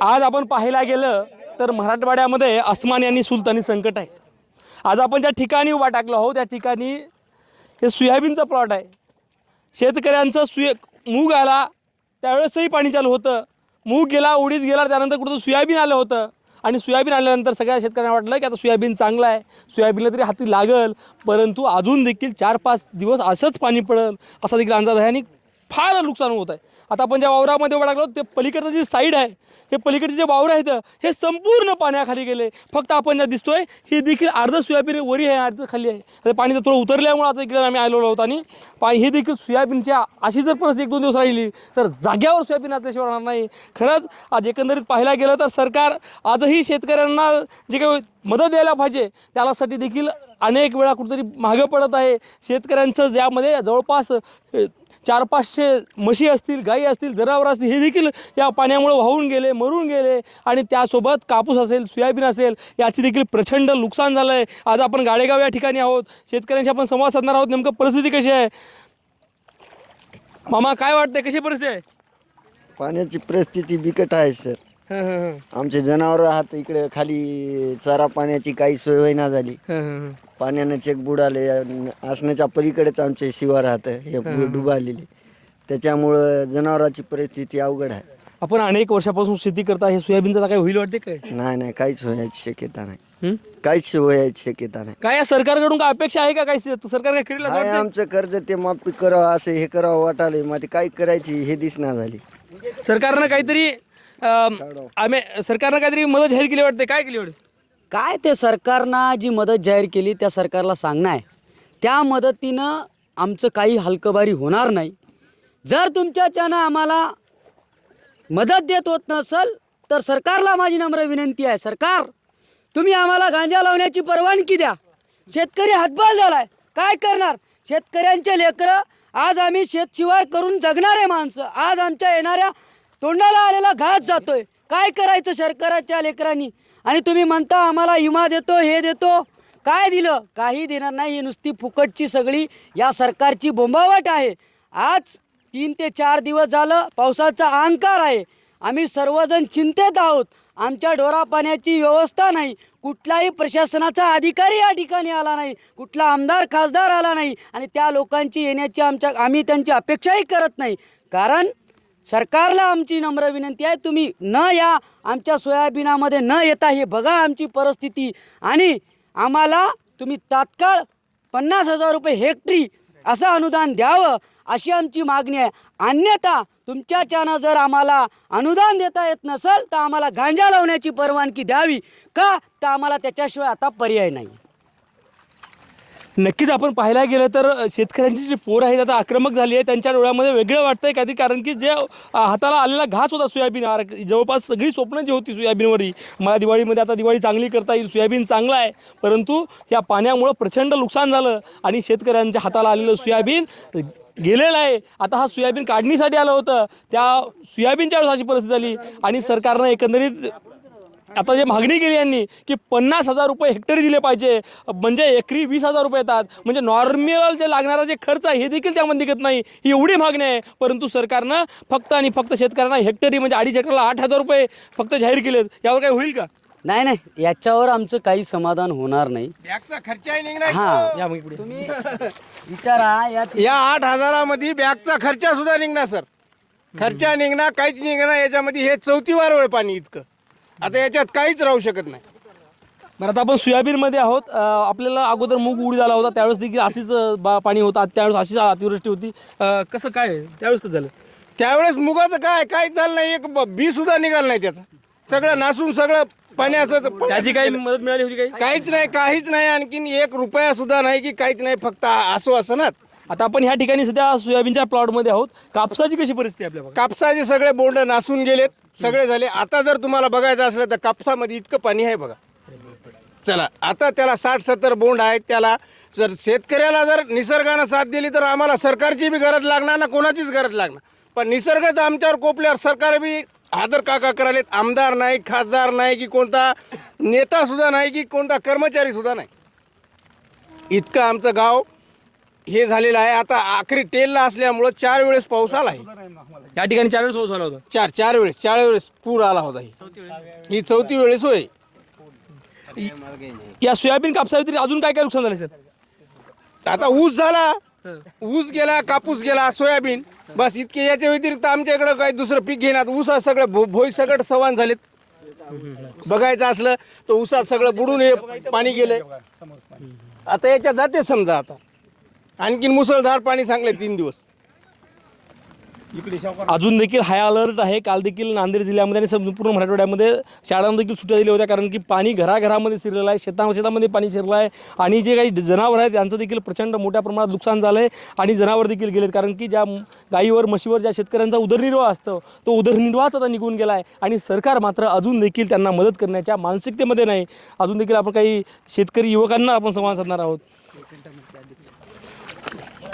आज आपण पाहायला गेलं तर मराठवाड्यामध्ये अस्मानी आणि सुलतानी संकट आहे. आज आपण ज्या ठिकाणी उभा टाकलो आहोत त्या ठिकाणी हे सोयाबीनचं प्लॉट आहे. शेतकऱ्यांचं सुय मूग आला त्यावेळेसही पाणी चालू होतं. मूग गेला उडीद गेला त्यानंतर कुठं सोयाबीन आलं होतं. आणि सोयाबीन आल्यानंतर सगळ्या शेतकऱ्यांना वाटलं की आता सोयाबीन चांगलं आहे. सोयाबीनला तरी हाती लागल. परंतु अजून देखील चार पाच दिवस असंच पाणी पडेल. असा देखील अंदाज आहे आणि फार नुकसान होत आहे. आता आपण ज्या वावरामध्ये उभा टाकलो ते पलीकडचं जे साईड आहे हे पलीकडचे जे वावर आहेत हे संपूर्ण पाण्याखाली गेले. फक्त आपण ज्या दिसतोय हे देखील अर्ध सोयाबीन वरी आहे अर्ध खाली आहे. आता पाणी तर थोडं उतरल्यामुळे आता इकडे आम्ही आलेलो आहोत आणि पाणी हे देखील सोयाबीनच्या अशी जर परिस्थिती एक दोन दिवस राहिली तर जाग्यावर सोयाबीन असल्याशिवाय राहणार नाही. खरंच आज एकंदरीत पाहायला गेलं तर सरकार आजही शेतकऱ्यांना जे काही मदत द्यायला पाहिजे त्यासाठी देखील अनेक वेळा कुठेतरी मागं पडत आहे. शेतकऱ्यांचं ज्यामध्ये जवळपास चार पाचशे म्हशी असतील गाई असतील जनावरं असतील हे देखील या पाण्यामुळे वाहून गेले मरून गेले आणि त्यासोबत कापूस असेल सोयाबीन असेल याची देखील प्रचंड नुकसान झालं आहे आज आपण गाडेगाव या ठिकाणी आहोत. शेतकऱ्यांशी आपण संवाद साधणार आहोत. नेमकं परिस्थिती कशी आहे? मामा काय वाटतंय? कशी परिस्थिती आहे? पाण्याची परिस्थिती बिकट आहे सर. हं, हं, हं. आमचे जनावर आहात इकडे खाली चारा पाण्याची काही सोय होईना झाली. हं, हं, हं. पाण्याने चेक बुडाले अन असण्याच्या पलीकडेच आमचे शिवार राहतं हे डुबालेली त्याच्यामुळं जनावरांची परिस्थिती अवघड आहे. आपण अनेक वर्षापासून शेती करता हे सोयाबीनचं आता काय होईल वाटते काय? नाही नाही काहीच व्हायची शक्यता नाही. हं? काहीच व्हायची शक्यता नाही. काय या सरकारकडून काय अपेक्षा आहे का? काय सरकार काय करेल असं काय वाटतंय? आमचं कर्ज ते माफी करावं असं हे करावं वाटाले मग ते काय करायची हे दिसना झाली. सरकारनं काहीतरी आम्ही सरकारनं काहीतरी मदत जाहीर केली वाटते? काय केली वाटते? काय ते सरकारनं जी मदत जाहीर केली त्या सरकारला सांगणं आहे. त्या मदतीनं आमचं काही हलकबारी होणार नाही. जर तुमच्याच्यानं आम्हाला मदत देत होत नसल तर सरकारला माझी नम्र विनंती आहे. सरकार तुम्ही आम्हाला गांजा लावण्याची परवानगी द्या. शेतकरी हातबाल झालाय. काय करणार? शेतकऱ्यांचे लेकरं आज आम्ही शेतशिवाय करून जगणारे माणसं. आज आमच्या येणाऱ्या तोंडाला आलेला घास जातोय. काय करायचं सरकाराच्या लेकरांनी? आणि तुम्ही म्हणता आम्हाला विमा देतो हे देतो. काय दिलं? काही देणार नाही. ही नुसती फुकटची सगळी या सरकारची बोंबावट आहे. आज तीन ते चार दिवस झालं पावसाचा अहंकार आहे. आम्ही सर्वजण चिंतेत आहोत. आमच्या डोरा पाण्याची व्यवस्था नाही. कुठलाही प्रशासनाचा अधिकारी या ठिकाणी आला नाही. कुठला आमदार खासदार आला नाही. आणि त्या लोकांची येण्याची आमच्या आम्ही त्यांची अपेक्षाही करत नाही. कारण सरकारला आमची नम्र विनंती आहे तुम्ही न या आमच्या सोयाबीनामध्ये न येता हे बघा आमची परिस्थिती. आणि आम्हाला तुम्ही तात्काळ पन्नास हजार रुपये हेक्टरी असं अनुदान द्यावं अशी आमची मागणी आहे. अन्यथा तुमच्याच्यानं जर आम्हाला अनुदान देता येत नसेल तर आम्हाला गांजा लावण्याची परवानगी द्यावी का? तर आम्हाला त्याच्याशिवाय आता पर्याय नाही. नक्कीच आपण पाहायला गेलं तर शेतकऱ्यांची जी पोरं आहेत आता आक्रमक झाली आहे त्यांच्या डोळ्यामध्ये वेगळं वाटतंय काहीतरी. कारण की जे हाताला आलेला घास होता सोयाबीन. आर- जवळपास सगळी स्वप्न जी होती सोयाबीनवरही. मला दिवाळीमध्ये आता दिवाळी चांगली करता येईल सोयाबीन चांगला आहे. परंतु या पाण्यामुळं प्रचंड नुकसान झालं आणि शेतकऱ्यांच्या हाताला आलेलं सोयाबीन गेलेलं आहे. आता हा सोयाबीन काढणीसाठी आलं होतं. त्या सोयाबीनच्या वेळेस अशी परिस्थिती झाली आणि सरकारनं एकंदरीत आता जे मागणी केली यांनी की पन्नास हजार रुपये हेक्टरी दिले पाहिजे म्हणजे एकरी वीस हजार रुपये येतात म्हणजे नॉर्मल जे लागणारा जे खर्च आहे हे देखील त्यामध्ये निघत नाही. ही एवढी मागणी आहे परंतु सरकारनं फक्त आणि फक्त शेतकऱ्यांना हेक्टरी म्हणजे अडीच हेक्टरला आठ हजार रुपये फक्त जाहीर केलेत. यावर काय होईल का? नाही नाही. याच्यावर आमचं काही समाधान होणार नाही. बॅगचा खर्चही निघणार हां. या मग इकडे. तुम्ही विचारा या या आठ हजारामध्ये बॅगचा खर्च सुद्धा निघणार सर. खर्च निघणार काहीच निघणार याच्यामध्ये हे चौथी वार वेळ पाणी इतकं. आता याच्यात काहीच राहू शकत नाही. बरं आता आपण सोयाबीनमध्ये आहोत. अं, आपल्याला अगोदर मूग उडी झाला होता त्यावेळेस देखील अशीच अं, बा पाणी होतं त्यावेळेस अशीच अतिवृष्टी होती. अं, कसं काय आहे? त्यावेळेस कसं झालं? त्यावेळेस मुगाचं काय काहीच झालं नाही एक ब- बी सुद्धा निघालं नाही त्याचं. सगळं नासून सगळं पाण्याचं त्याची काही मदत मिळाली होती काही? काहीच नाही काहीच नाही आणखीन एक रुपया सुद्धा नाही की काहीच नाही फक्त आश्वासनात आता आपण ह्या ठिकाणी सध्या सोयाबीनच्या प्लॉटमध्ये आहोत. कापसाची कशी परिस्थिती आहे आपल्या कापसाचे सगळे बोंड नासून गेलेत सगळे झाले. आता जर तुम्हाला बघायचं असलं तर कापसामध्ये इतकं पाणी आहे बघा. चला आता त्याला साठ सत्तर बोंड आहेत. त्याला जर शेतकऱ्याला जर निसर्गानं साथ दिली तर आम्हाला सरकारची बी गरज लागणार ना कोणाचीच गरज लागणार. पण निसर्ग तर आमच्यावर कोपल्यावर सरकार बी आदर काका करायलेत. आमदार नाही खासदार नाही की कोणता नेता सुद्धा नाही की कोणता कर्मचारी सुद्धा नाही. इतकं आमचं गाव हे झालेलं आहे. आता आखरी टेलला असल्यामुळं चार वेळेस पाऊस आला आहे. या ठिकाणी चार वेळेस पाऊस झाला होता. चार चार वेळेस चार वेळेस पूर आला होता ही. ही चौथी वेळेस होय. या सोयाबीन कापसा व्यतिरिक्त अजून काय काय नुकसान झालं सर? आता ऊस झाला. ऊस गेला कापूस गेला सोयाबीन. बस इतके याच्या व्यतिरिक्त आमच्या इकडं काही दुसरं पीक घेण्यात ऊसा सगळं भो भोई सगळं सवान झालेत. बघायचं असलं तर ऊसात सगळं बुडून हे पाणी गेलंय. आता याच्या जाते समजा आता. आणखीन मुसळधार पाणी सांगले तीन दिवस. अजून देखील हाय अलर्ट आहे. काल देखील नांदेड जिल्ह्यामध्ये आणि संपूर्ण मराठवाड्यामध्ये शाळांना देखील सुट्ट्या दिल्या होत्या. कारण की पाणी घराघरामध्ये शिरलेलं आहे. शेता शेतामध्ये पाणी शिरलं आहे. आणि जे काही जनावर आहेत त्यांचं देखील प्रचंड मोठ्या प्रमाणात नुकसान झालं आहे आणि जनावर देखील गेलेत. कारण की ज्या गाईवर म्हशीवर ज्या शेतकऱ्यांचा उदरनिर्वाह असतो तो उदरनिर्वाहच आता निघून गेला आहे आणि सरकार मात्र अजून देखील त्यांना मदत करण्याच्या मानसिकतेमध्ये नाही. अजून देखील आपण काही शेतकरी युवकांना आपण संवाद साधणार आहोत.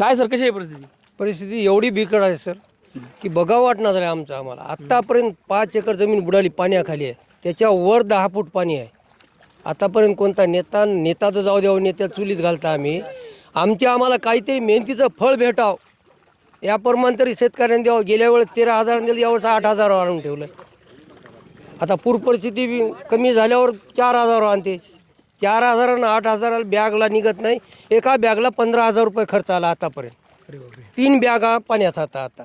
काय सर कशी आहे परिस्थिती? परिस्थिती एवढी बिकट आहे सर की बघावं वाटणार आहे आमचं आम्हाला. आत्तापर्यंत पाच एकर जमीन बुडाली पाण्याखाली आहे. त्याच्यावर दहा फूट पाणी आहे. आतापर्यंत कोणता नेता नेता तर जाऊ द्यावं नेत्या चुलीत घालता आम्ही. आमच्या आम्हाला काहीतरी मेहनतीचं फळ भेटावं. याप्रमाणे तरी शेतकऱ्यांनी द्यावं. गेल्या वेळेस तेरा हजार दिलं यावेळेस आठ हजार आणून ठेवलं. आता पूर परिस्थिती बी कमी झाल्यावर चार हजार आणते चार हजारानं आठ हजाराला बॅगला निघत नाही. एका बॅगला पंधरा हजार रुपये खर्च आला आतापर्यंत. तीन बॅगा पाण्यात आता. आता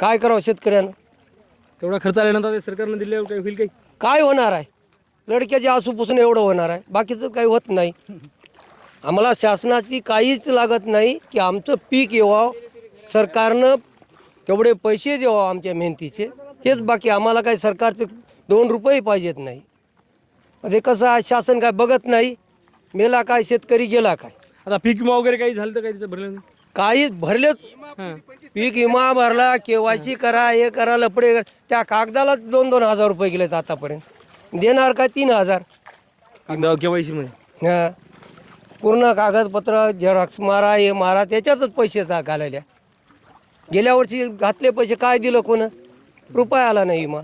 काय करावं शेतकऱ्यानं? तेवढा खर्च आल्यानंतर सरकारनं दिल्यावर काही होईल काही? काय होणार आहे? लडक्याचे आसूपासून एवढं होणार आहे. बाकीचं काही होत नाही. आम्हाला शासनाची काहीच लागत नाही की आमचं पीक येवावं सरकारनं तेवढे पैसे द्यावं आमच्या मेहनतीचे. हेच बाकी आम्हाला काही सरकारचे दोन रुपये पाहिजेत नाही. ते कसं आहे शासन काय बघत नाही मेला काय शेतकरी गेला काय? आता पीक विमा वगैरे काही झालं तर काही त्याचं भरलं नाही? काही भरलेच पीक विमा भरला केवायसी करा हे करा लपडे करा. त्या कागदाला दोन दोन हजार रुपये गेलेत आतापर्यंत. देणार काय तीन हजार. कागदा केवायसी मध्ये? हा. पूर्ण कागदपत्र झेरॉक्स मारा हे मारा त्याच्यातच पैसे घालायल्या गेल्या वर्षी घातले पैसे काय दिलं कोण? रुपया आला नाही विमा.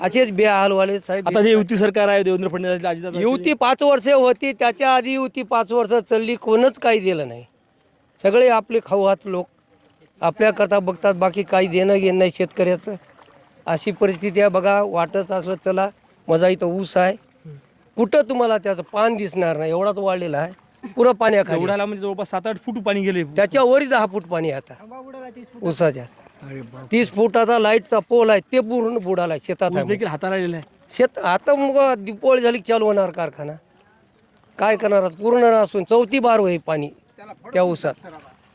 असेच बेहालवाले साहेब. आता जे युती सरकार आहे देवेंद्र फडणवीस अजित युती पाच वर्षे होती त्याच्या आधी युती पाच वर्ष चालली कोणच काही दिलं नाही. सगळे आपले खाऊ हात लोक. आपल्याकरता बघतात बाकी काही देणं घेणं नाही शेतकऱ्याचं. अशी परिस्थिती आहे बघा वाटत असलं चला माझा इथं ऊस आहे. कुठं तुम्हाला त्याचं पान दिसणार नाही एवढाच वाढलेला आहे. पुरं पाण्याखाली. एवढ्याला म्हणजे जवळपास सात आठ फूट पाणी गेले. त्याच्या वरी दहा फूट पाणी आहे आता. ऊसाच्या. तीस फुटाचा लाईटचा पोल आहे ते पूर्ण बुडाला आहे, शेतात आहे देखील हाताला आलेला आहे. शेत आता मग दिपोळी झाली की चालू होणार कारखाना. काय करणार आता? पूर्ण असून चौथी बार होई पाणी त्या ऊसात.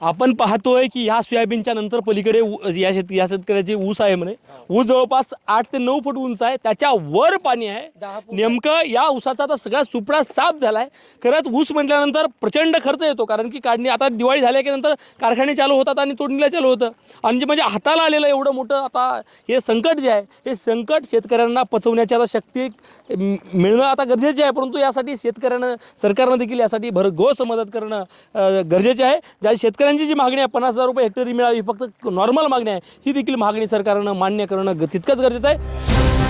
आपण पाहतोय की ह्या सोयाबीनच्या नंतर पलीकडे या शेत या शेतकऱ्याची ऊस आहे म्हणे. ऊस जवळपास आठ ते नऊ फूट उंच आहे. त्याच्या वर पाणी आहे. नेमकं या ऊसाचा आता सगळा सुपडा साफ झालाय. खरंच ऊस म्हटल्यानंतर प्रचंड खर्च येतो. कारण की काढणी आता दिवाळी झाल्या की नंतर कारखाने चालू होतात आणि तोडणीला चालू होतं. आणि जे म्हणजे हाताला आलेलं एवढं मोठं आता हे संकट जे आहे हे संकट शेतकऱ्यांना पचवण्याची आता शक्ती मिळणं आता गरजेचे आहे. परंतु यासाठी शेतकऱ्यानं सरकारनं देखील यासाठी भरघोस मदत करणं गरजेचे आहे. ज्या शेतकऱ्यांची जी मागणी आहे पन्नास हजार रुपये हेक्टरी मिळावी फक्त नॉर्मल मागणी आहे. ही देखील मागणी सरकारनं मान्य करणं तितकंच गरजेचं आहे.